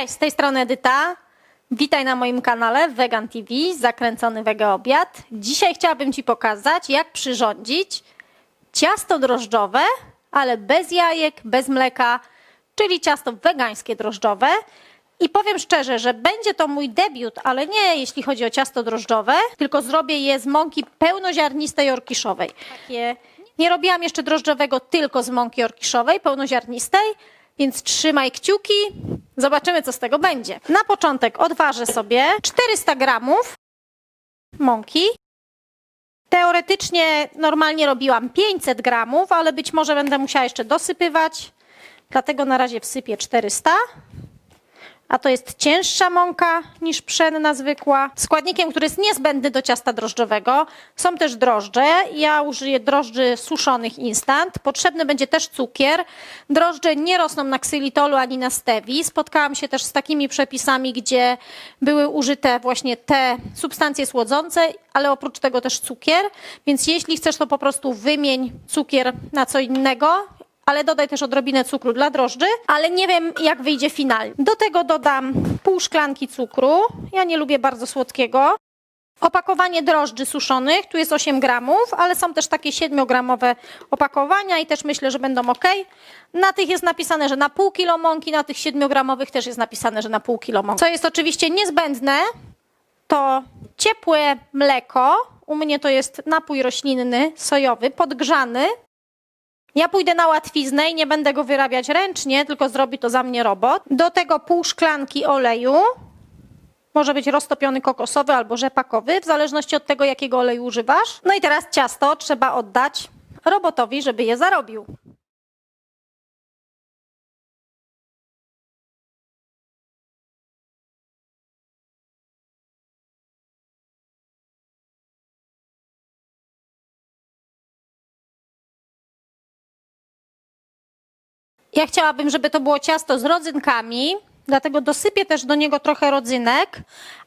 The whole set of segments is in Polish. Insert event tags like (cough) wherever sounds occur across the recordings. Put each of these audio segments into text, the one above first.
Cześć, z tej strony Edyta. Witaj na moim kanale Vegan TV, zakręcony wege obiad. Dzisiaj chciałabym Ci pokazać, jak przyrządzić ciasto drożdżowe, ale bez jajek, bez mleka, czyli ciasto wegańskie drożdżowe. I powiem szczerze, że będzie to mój debiut, ale nie jeśli chodzi o ciasto drożdżowe, tylko zrobię je z mąki pełnoziarnistej orkiszowej. Takie nie robiłam jeszcze drożdżowego tylko z mąki orkiszowej, pełnoziarnistej, więc trzymaj kciuki, zobaczymy co z tego będzie. Na początek odważę sobie 400 gramów mąki. Teoretycznie normalnie robiłam 500 gramów, ale być może będę musiała jeszcze dosypywać, dlatego na razie wsypię 400 a to jest cięższa mąka niż pszenna zwykła. Składnikiem, który jest niezbędny do ciasta drożdżowego są też drożdże. Ja użyję drożdży suszonych instant. Potrzebny będzie też cukier. Drożdże nie rosną na ksylitolu ani na stewi. Spotkałam się też z takimi przepisami, gdzie były użyte właśnie te substancje słodzące, ale oprócz tego też cukier. Więc jeśli chcesz, to po prostu wymień cukier na co innego ale dodaj też odrobinę cukru dla drożdży, ale nie wiem jak wyjdzie finalnie. Do tego dodam pół szklanki cukru. Ja nie lubię bardzo słodkiego. Opakowanie drożdży suszonych, tu jest 8 gramów, ale są też takie 7-gramowe opakowania i też myślę, że będą ok. Na tych jest napisane, że na pół kilo mąki, na tych 7-gramowych też jest napisane, że na pół kilo mąki. Co jest oczywiście niezbędne, to ciepłe mleko. U mnie to jest napój roślinny, sojowy, podgrzany. Ja pójdę na łatwiznę i nie będę go wyrabiać ręcznie, tylko zrobi to za mnie robot. Do tego pół szklanki oleju. Może być roztopiony kokosowy albo rzepakowy, w zależności od tego, jakiego oleju używasz. No i teraz ciasto trzeba oddać robotowi, żeby je zarobił. Ja chciałabym, żeby to było ciasto z rodzynkami, dlatego dosypię też do niego trochę rodzynek,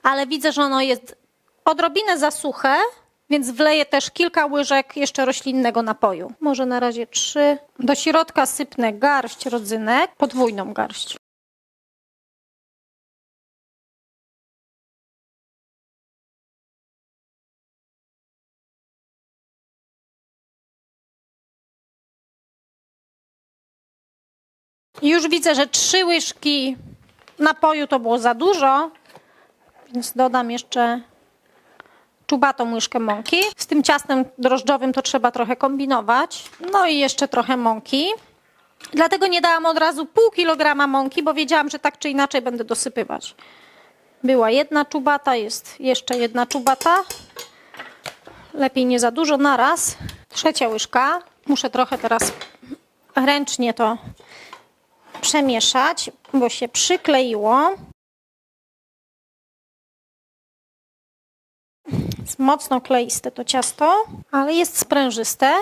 ale widzę, że ono jest odrobinę za suche, więc wleję też kilka łyżek jeszcze roślinnego napoju. Może na razie trzy. Do środka sypnę garść rodzynek, podwójną garść. Już widzę, że trzy łyżki napoju to było za dużo, więc dodam jeszcze czubatą łyżkę mąki. Z tym ciastem drożdżowym to trzeba trochę kombinować. No i jeszcze trochę mąki. Dlatego nie dałam od razu pół kilograma mąki, bo wiedziałam, że tak czy inaczej będę dosypywać. Była jedna czubata, jest jeszcze jedna czubata. Lepiej nie za dużo naraz. Trzecia łyżka. Muszę trochę teraz ręcznie to przemieszać, bo się przykleiło. Jest mocno kleiste to ciasto, ale jest sprężyste.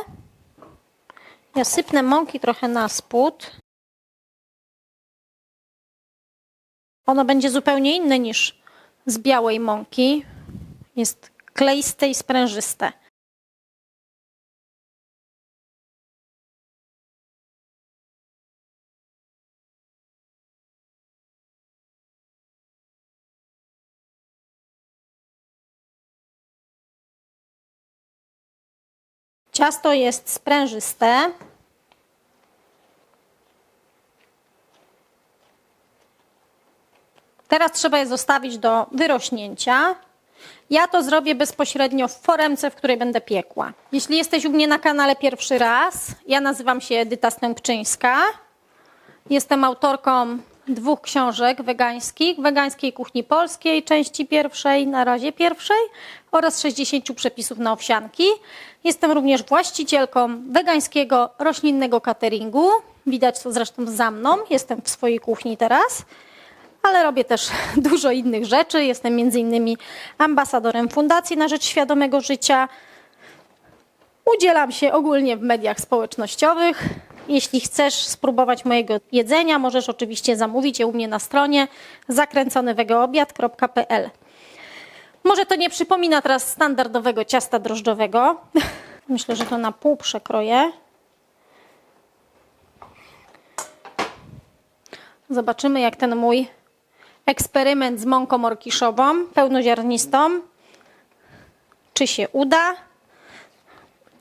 Ja sypnę mąki trochę na spód. Ono będzie zupełnie inne niż z białej mąki. Jest kleiste i sprężyste. Ciasto jest sprężyste. Teraz trzeba je zostawić do wyrośnięcia. Ja to zrobię bezpośrednio w foremce, w której będę piekła. Jeśli jesteś u mnie na kanale pierwszy raz, ja nazywam się Edyta Stępczyńska. Jestem autorką dwóch książek wegańskich, wegańskiej kuchni polskiej, części pierwszej, na razie pierwszej oraz 60 przepisów na owsianki. Jestem również właścicielką wegańskiego roślinnego cateringu. Widać to zresztą za mną. Jestem w swojej kuchni teraz, ale robię też (laughs) dużo innych rzeczy. Jestem między innymi ambasadorem Fundacji na Rzecz Świadomego Życia. Udzielam się ogólnie w mediach społecznościowych. Jeśli chcesz spróbować mojego jedzenia, możesz oczywiście zamówić je u mnie na stronie zakręconywegeobiad.pl. Może to nie przypomina teraz standardowego ciasta drożdżowego. (laughs) Myślę, że to na pół przekroję. Zobaczymy, jak ten mój eksperyment z mąką orkiszową, pełnoziarnistą. Czy się uda?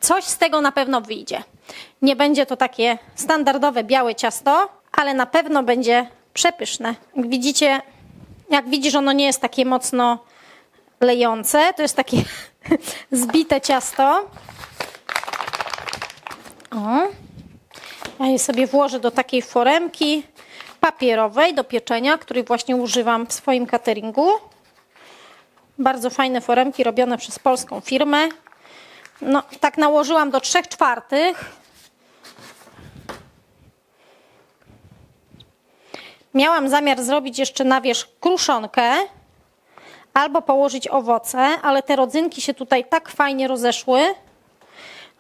Coś z tego na pewno wyjdzie. Nie będzie to takie standardowe białe ciasto, ale na pewno będzie przepyszne. Jak widzicie, jak widzisz, ono nie jest takie mocno lejące, to jest takie (laughs) zbite ciasto. O. Ja je sobie włożę do takiej foremki papierowej do pieczenia, której właśnie używam w swoim cateringu. Bardzo fajne foremki robione przez polską firmę. No, tak nałożyłam do 3 czwartych. Miałam zamiar zrobić jeszcze na wierzch kruszonkę albo położyć owoce, ale te rodzynki się tutaj tak fajnie rozeszły,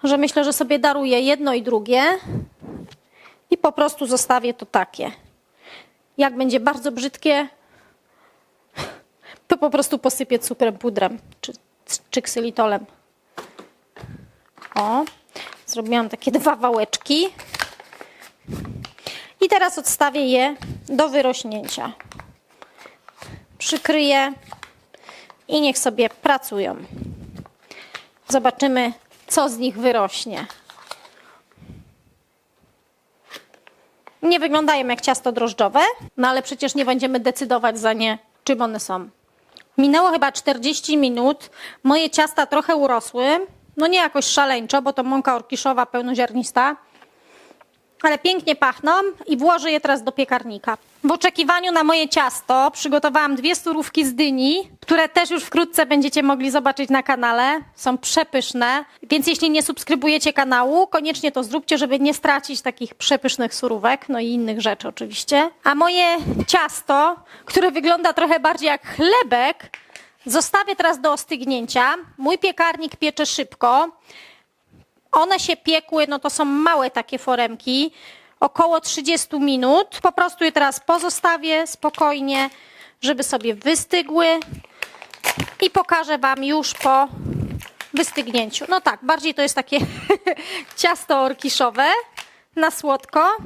że myślę, że sobie daruję jedno i drugie i po prostu zostawię to takie. Jak będzie bardzo brzydkie, to po prostu posypię cukrem pudrem czy, czy ksylitolem. O, zrobiłam takie (laughs) dwa wałeczki. I teraz odstawię je do wyrośnięcia. Przykryję i niech sobie pracują. Zobaczymy, co z nich wyrośnie. Nie wyglądają jak ciasto drożdżowe, no ale przecież nie będziemy decydować za nie, czym one są. Minęło chyba 40 minut. Moje ciasta trochę urosły. No nie jakoś szaleńczo, bo to mąka orkiszowa pełnoziarnista. Ale pięknie pachną i włożę je teraz do piekarnika. W oczekiwaniu na moje ciasto przygotowałam dwie surówki z dyni, które też już wkrótce będziecie mogli zobaczyć na kanale. Są przepyszne, więc jeśli nie subskrybujecie kanału, koniecznie to zróbcie, żeby nie stracić takich przepysznych surówek, no i innych rzeczy oczywiście. A moje ciasto, które wygląda trochę bardziej jak chlebek, zostawię teraz do ostygnięcia. Mój piekarnik piecze szybko. One się piekły, no to są małe takie foremki, około 30 minut. Po prostu je teraz pozostawię spokojnie, żeby sobie wystygły i pokażę Wam już po wystygnięciu. No tak, bardziej to jest takie (laughs) ciasto orkiszowe na słodko.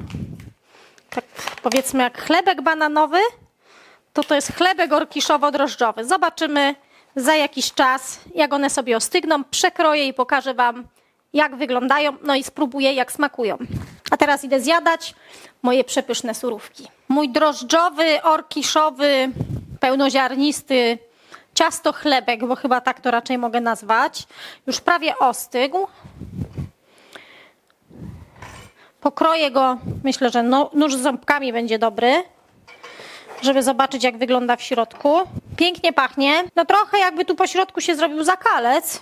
Tak powiedzmy jak chlebek bananowy, to to jest chlebek orkiszowo-drożdżowy. Zobaczymy za jakiś czas, jak one sobie ostygną. Przekroję i pokażę Wam, jak wyglądają, no i spróbuję, jak smakują. A teraz idę zjadać moje przepyszne surówki. Mój drożdżowy, orkiszowy, pełnoziarnisty ciasto chlebek, bo chyba tak to raczej mogę nazwać, już prawie ostygł. Pokroję go, myślę, że no, nóż z ząbkami będzie dobry, żeby zobaczyć, jak wygląda w środku. Pięknie pachnie. No trochę jakby tu po środku się zrobił zakalec,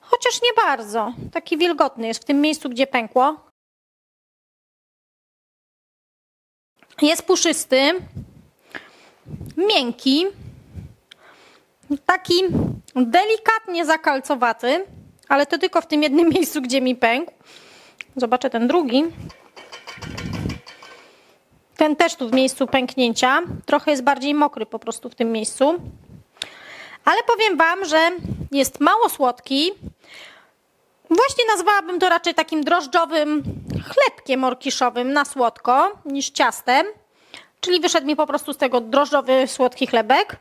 chociaż nie bardzo. Taki wilgotny jest w tym miejscu, gdzie pękło. Jest puszysty, miękki, taki delikatnie zakalcowaty, ale to tylko w tym jednym (laughs) miejscu, gdzie mi pękł. Zobaczę ten drugi. Ten też tu w miejscu pęknięcia. Trochę jest bardziej mokry po prostu w tym miejscu. Ale powiem Wam, że jest mało słodki. Właśnie nazwałabym to raczej takim drożdżowym chlebkiem orkiszowym na słodko niż ciastem. Czyli wyszedł mi po prostu z tego drożdżowy słodki chlebek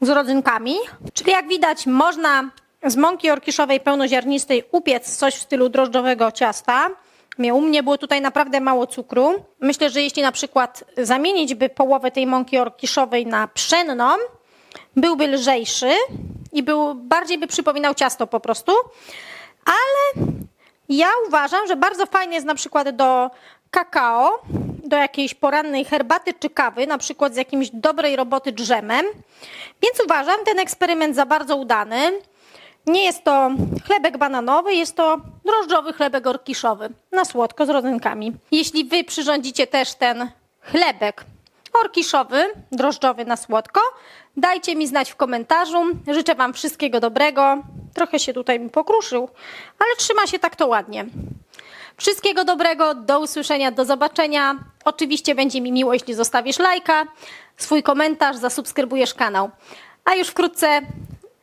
z rodzynkami. Czyli jak widać można z mąki orkiszowej pełnoziarnistej upiec coś w stylu drożdżowego ciasta. U mnie było tutaj naprawdę mało cukru. Myślę, że jeśli na przykład zamienić by połowę tej mąki orkiszowej na pszenną, byłby lżejszy i był, bardziej by przypominał ciasto po prostu. Ale ja uważam, że bardzo fajnie jest na przykład do kakao, do jakiejś porannej herbaty czy kawy, na przykład z jakimś dobrej roboty drzemem. Więc uważam ten eksperyment za bardzo udany. Nie jest to chlebek bananowy, jest to drożdżowy chlebek orkiszowy na słodko z rodzynkami. Jeśli wy przyrządzicie też ten chlebek orkiszowy, drożdżowy na słodko, dajcie mi znać w komentarzu. Życzę wam wszystkiego dobrego. Trochę się tutaj mi pokruszył, ale trzyma się tak to ładnie. Wszystkiego dobrego, do usłyszenia, do zobaczenia. Oczywiście będzie mi miło, jeśli zostawisz lajka, swój komentarz, zasubskrybujesz kanał. A już wkrótce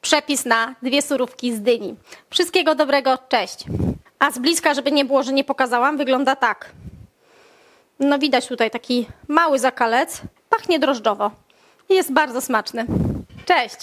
przepis na dwie surówki z dyni. Wszystkiego dobrego, cześć. A z bliska, żeby nie było, że nie pokazałam, wygląda tak. No widać tutaj taki mały zakalec, pachnie drożdżowo. jest bardzo smaczny. Cześć!